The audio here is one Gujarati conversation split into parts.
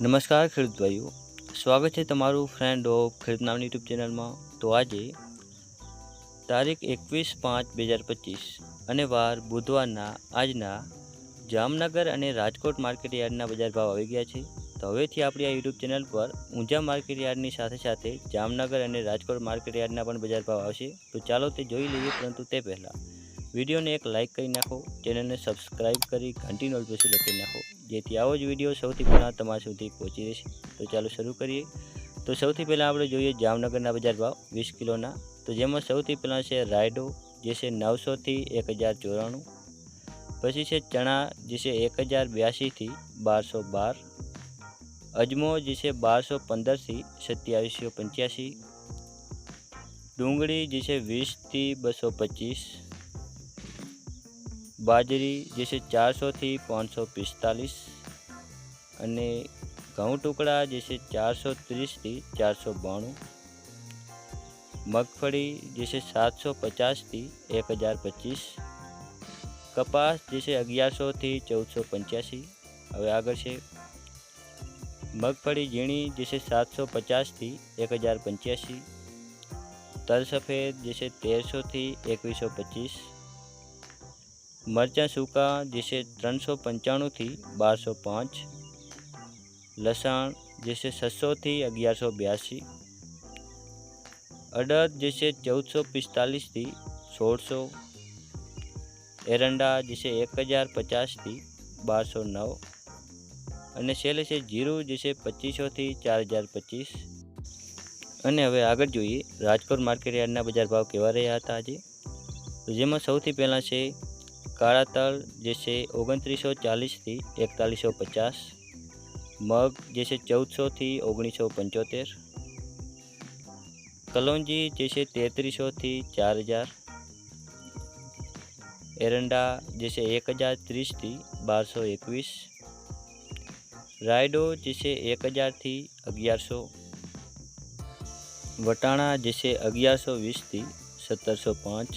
નમસ્કાર ખેડૂત સ્વાગત છે તમારું ફ્રેન્ડ ઓફ ખેડૂત નામની યુટ્યુબ ચેનલમાં તો આજે તારીખ એકવીસ પાંચ બે હજાર પચીસ અને વાર બુધવારના આજના જામનગર અને રાજકોટ માર્કેટ યાર્ડના બજાર ભાવ આવી ગયા છે. તો હવેથી આપણી આ યુટ્યુબ ચેનલ પર ઊંઝા માર્કેટ યાર્ડની સાથે સાથે જામનગર અને રાજકોટ માર્કેટ યાર્ડના પણ બજાર ભાવ આવશે. તો ચાલો તે જોઈ લઈએ, પરંતુ તે પહેલાં વિડીયોને એક લાઇક કરી નાખો, ચેનલને સબસ્ક્રાઈબ કરી ઘંટી નોલ પર સિલેક્ટ કરી નાખો, જેથી આવો જ વીડિયો સૌથી પહેલાં તમારા સુધી પહોંચી રહેશે. તો ચાલો શરૂ કરીએ. તો સૌથી પહેલાં આપણે જોઈએ જામનગરના બજાર ભાવ, વીસ કિલોના. તો જેમાં સૌથી પહેલાં છે રાયડો, જે છે નવસોથી એક હજાર ચોરાણું. પછી છે ચણા, જે છે એક હજાર બ્યાસીથી બારસો બાર. અજમો, જે છે બારસો પંદરથી સત્યાવીસો પંચ્યાસી. ડુંગળી, જે છે વીસથી બસો પચીસ. બાજરી જે છે ચારસોથી પાંચસો પિસ્તાલીસ અને ઘઉં ટુકડા જે છે ચારસો ત્રીસથી ચારસો બાણું. મગફળી જે છે સાતસો પચાસથી એક હજાર પચીસ. કપાસ જે છે અગિયારસોથી ચૌદસો પંચ્યાસી. હવે આગળ છે. મગફળી ઝીણી જે છે સાતસો પચાસથી એક હજાર પંચ્યાસી. તલ સફેદ જે છે તેરસોથી એકવીસો પચીસ. મરચાં સૂકા, જે ત્રણસો પંચાણુંથી બારસો પાંચ. લસણ, જે છે છસોથી અગિયારસો બ્યાસી. અડદ, જે છે ચૌદસો પિસ્તાલીસથી સોળસો. એરંડા, જે એક હજાર પચાસથી બારસો નવ. અને છેલ્લે છે જીરું, જે છે પચીસોથી ચાર હજાર પચીસ. અને હવે આગળ જોઈએ, રાજકોટ માર્કેટ યાર્ડના બજાર ભાવ કેવા રહ્યા હતા આજે? તો જેમાં સૌથી પહેલાં છે કાળા તલ જે છે ઓગણત્રીસો ચાલીસથી એકતાલીસો પચાસ, મગ જે છે ચૌદસોથી ઓગણીસો પંચોતેર, કલોંજી જે છે તેત્રીસોથી ચાર હજાર, એરંડા જે છે એક હજાર ત્રીસથી બારસો એકવીસ, રાયડો જે છે એક હજારથી અગિયારસો, વટાણા જે છે અગિયારસો વીસથી સત્તરસો પાંચ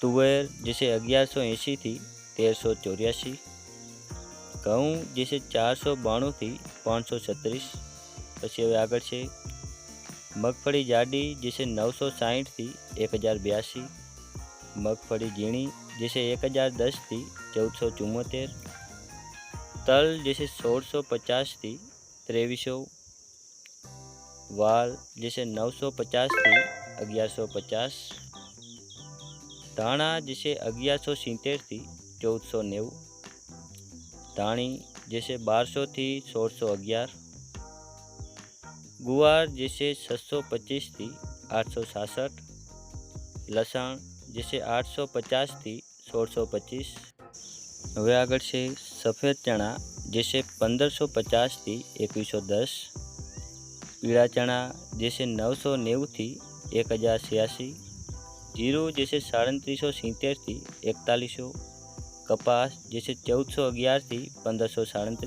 તુવેર જે અગિયારસો એંશીથી તેરસો ચોર્યાસી ઘઉં જે ચારસો બાણુંથી પાંચસો છત્રીસ, પછી હવે આગળ છે મગફળી જાડી જે છે નવસો સાહીઠથી એક હજાર બ્યાસી મગફળી ઝીણી જે છે એક હજાર દસથી ચૌદસો ચુમ્મોતેર તલ જે છે સોળસો પચાસથી ત્રેવીસો, વાલ જે નવસો પચાસથી અગિયારસો પચાસ ધાણા જે છે અગિયારસો સિત્તેરથી ચૌદસો નેવું. ધાણી જે છે બારસોથી સોળસો અગિયાર. ગુવાર જે છે છસો પચીસથી આઠસો સાસઠ. લસણ જે આઠસો પચાસથી સોળસો પચીસ. હવે આગળ છે સફેદ ચણા જે પંદરસો પચાસથી એકવીસો દસ. પીળા ચણા જે છે નવસો નેવુંથી એક હજાર છ્યાસી. જીરું જે છે સાડત્રીસો સિત્તેરથી એકતાલીસો કપાસ જે છે ચૌદસો અગિયારથી પંદરસો સાડત્રીસ.